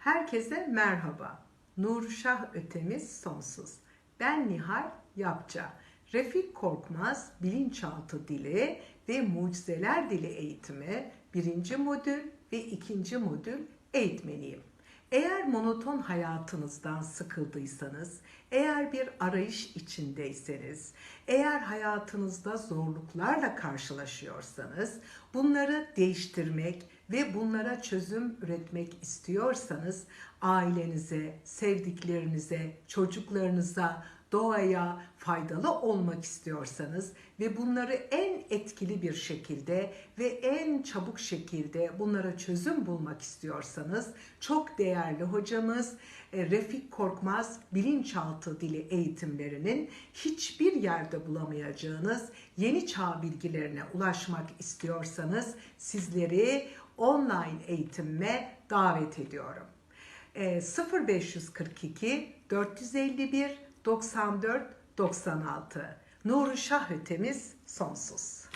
Herkese merhaba. Nurşah ötemiz sonsuz. Ben Nihal Yapça. Refik Korkmaz Bilinçaltı Dili ve Mucizeler Dili eğitimi birinci modül ve ikinci modül eğitmeniyim. Eğer monoton hayatınızdan sıkıldıysanız, eğer bir arayış içindeyseniz, eğer hayatınızda zorluklarla karşılaşıyorsanız, bunları değiştirmek ve bunlara çözüm üretmek istiyorsanız, ailenize, sevdiklerinize, çocuklarınıza, doğaya faydalı olmak istiyorsanız ve bunları en etkili bir şekilde ve en çabuk şekilde bunlara çözüm bulmak istiyorsanız çok değerli hocamız e, Refik Korkmaz bilinçaltı dili eğitimlerinin hiçbir yerde bulamayacağınız yeni çağ bilgilerine ulaşmak istiyorsanız sizleri online eğitime davet ediyorum. E, 0542 451 94 96 Nuru Şah ötemiz sonsuz.